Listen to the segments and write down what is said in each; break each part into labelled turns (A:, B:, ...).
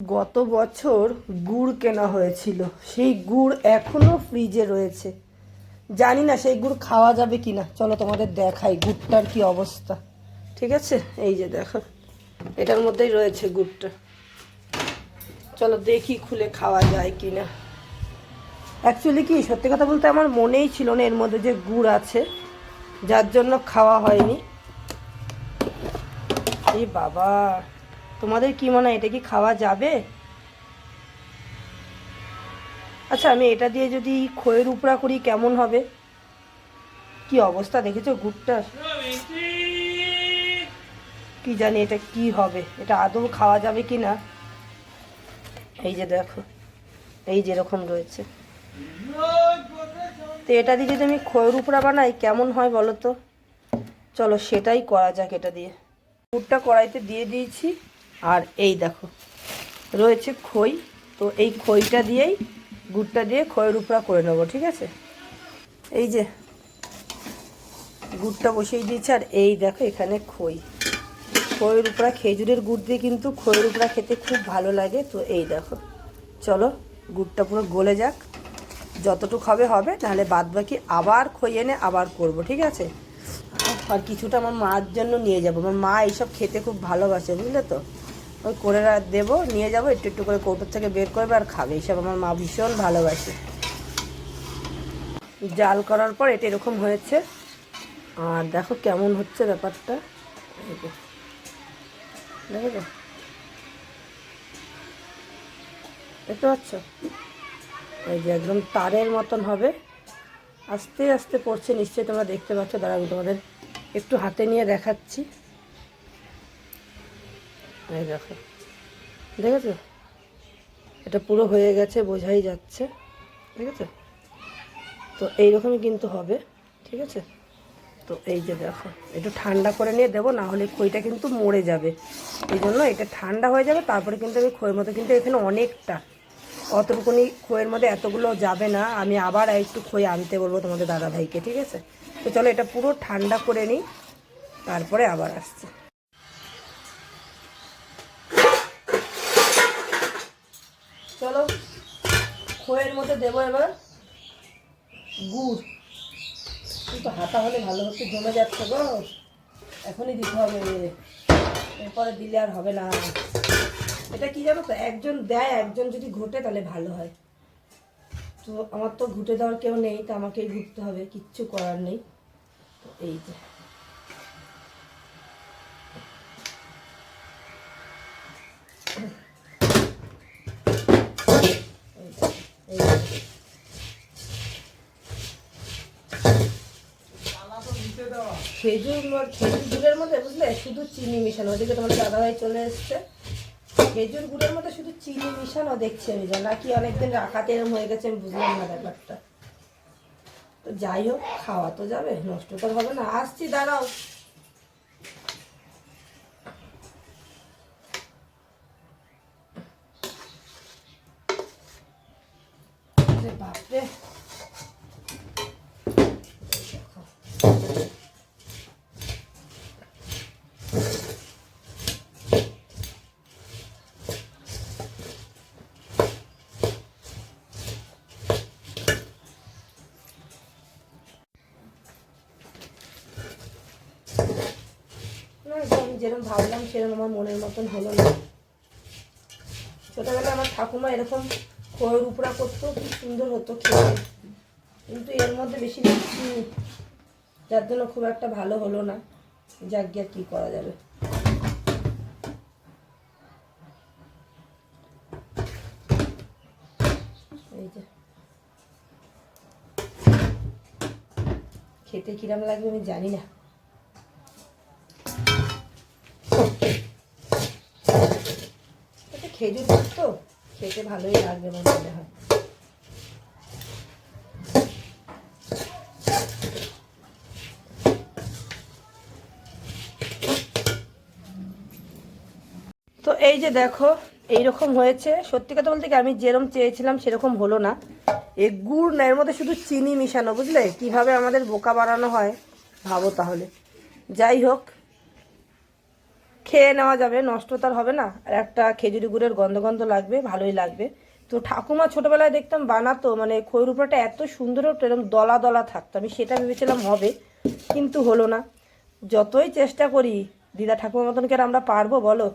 A: গত বছর গুড় কেনা হয়েছিল। সেই গুড় এখনও ফ্রিজে রয়েছে। জানি না সেই গুড় খাওয়া যাবে কি না চলো তোমাদের দেখাই গুড়টার কি অবস্থা। ঠিক আছে? এই যে দেখো, এটার মধ্যেই রয়েছে গুড়টা। চলো দেখি খুলে খাওয়া যায় কি না অ্যাকচুয়ালি কি, সত্যি কথা বলতে আমার মনেই ছিল না এর মধ্যে যে গুড় আছে। যার জন্য খাওয়া হয়নি। এই বাবা! তোমাদের কি মনে হয় এটা কি খাওয়া যাবে? আচ্ছা আমি এটা দিয়ে যদি খয়ের উপরা করি কেমন হবে? কি অবস্থা দেখেছ গুড়টার কি জানি এটা কি হবে? এটা আদৌ খাওয়া যাবে কি না এই যে দেখো, এই যেরকম রয়েছে। তো এটা দিয়ে যদি আমি খয়ের উপরা বানাই, কেমন হয় বলো তো? চলো সেটাই করা যাক এটা দিয়ে। গুড়টা কড়াইতে দিয়ে দিয়েছি। আর এই দেখো, রয়েছে খই। তো এই খইটা দিয়েই, গুড়টা দিয়ে খয়ের উপরা করে নেব, ঠিক আছে? এই যে, গুড়টা বসিয়ে দিয়েছে, আর এই দেখো এখানে খই। খইয়ের উপরা খেজুরের গুড় দিয়ে কিন্তু খইয়ের উপরা খেতে খুব ভালো লাগে। তো এই দেখো, চলো গুড়টা পুরো গলে যাক। যতটুকু হবে হবে, নাহলে বাদ বাকি আবার খই এনে আবার করব, ঠিক আছে? আর কিছুটা আমার মার জন্য নিয়ে যাব। আমার মা এইসব খেতে খুব ভালোবাসে, বুঝলে তো? ওই করে দেবো, নিয়ে যাব, একটু একটু করে কৌটোর থেকে বের করবে আর খাবে। এইসব আমার মা ভীষণ ভালোবাসে। জাল করার পর এটা এরকম হয়েছে। আর দেখো কেমন হচ্ছে ব্যাপারটা। দেখেছ? দেখতে পাচ্ছ? এই যে একদম তারের মতন হবে। আস্তে আস্তে পড়ছে, নিশ্চয়ই তোমরা দেখতে পাচ্ছ। দাঁড়া আমি তোমাদের একটু হাতে নিয়ে দেখাচ্ছি। এই দেখো। দেখেছ? এটা পুরো হয়ে গেছে, বোঝাই যাচ্ছে। দেখেছ? তো এইরকমই কিন্তু হবে, ঠিক আছে? তো এই যে দেখো একটু ঠান্ডা করে নিয়ে দেবো, না হলে খইটা কিন্তু মরে যাবে। এই জন্য এটা ঠান্ডা হয়ে যাবে, তারপরে কিন্তু আমি খইয়ের মতো কিন্তু এখানে অনেকটা, অতটুকুনি খইয়ের মধ্যে এতগুলো যাবে না। আমি আবার একটু খই আনতে বলব তোমাদের দাদা ভাইকে ঠিক আছে? তো চলো এটা পুরো ঠান্ডা করে নিই, তারপরে আবার আসছে চলো খইয়ের মধ্যে দেবো এবার। গুড়। কিন্তু হাতা হলে ভালো হচ্ছে জমে যাচ্ছে গো। এখনই দিতে হবে। এরপরে দিলে আর হবে না। এটা কি জানো তো? একজন দেয়, একজন যদি ঘটে তাহলে ভালো হয়। তো আমার তো ঘুটে দেওয়ার কেউ নেই, তো আমাকেই ঘুরতে হবে। কিচ্ছু করার নেই। তো এই যে এই যে, এই যে। খেজুর খেজুর গুড়ের মধ্যে, বুঝলে? শুধু চিনি মিশানো। ওদিকে তোমার দাদাভাই চলে এসছে। খেজুর গুড়ের মধ্যে শুধু চিনি মিশানো দেখছি আমি যা নাকি অনেকদিন রাখাতে এরম হয়ে গেছে, আমি বুঝলাম না ব্যাপারটা। তো যাই হোক, খাওয়া তো যাবে, নষ্ট তো হবে না। আসছি, দাঁড়াও। বাপরে না, যে আমি যেরকম ভাবলাম সেরকম আমার মনের মতন হলো না। ছোটবেলায় আমার ঠাকুমা এরকম খয়ের উপরা করতো, খুব সুন্দর হতো খেতে। কিন্তু এর মধ্যে বেশি মিষ্টি যার জন্য খুব একটা ভালো হলো না। যাক গিয়ে কি করা যাবে। এই যে। খেতে কিরাম লাগবে আমি জানি না এটা খেজুর তো, খেতে ভালোই লাগবে মনে হয়। তো এই যে দেখো, এইরকম হয়েছে। সত্যি কথা বলতে কি, আমি যেরকম চেয়েছিলাম সেরকম হলো না। এই গুড় না, এর মধ্যে শুধু চিনি মিশানো, বুঝলে? কীভাবে আমাদের বোকা বানানো হয়, ভাবো তাহলে। যাই হোক খেয়ে নেওয়া যাবে, নষ্ট তার হবে না। আর একটা খেজুরি গুড়ের গন্ধ গন্ধ লাগবে, ভালোই লাগবে। তো ঠাকুমা ছোটবেলায় দেখতাম বানাতো মানে খৈর উপরটা এত সুন্দর হতো এরকম দলা দলা থাকতো। আমি সেটা ভেবেছিলাম হবে, কিন্তু হলো না। যতই চেষ্টা করি, দিদা ঠাকুমার মতন কি আর আমরা পারব বলো?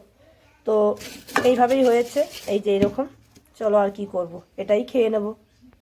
A: তো এইভাবেই হয়েছে, এই যে এরকম। চলো আর কি করব, এটাই খেয়ে নেব।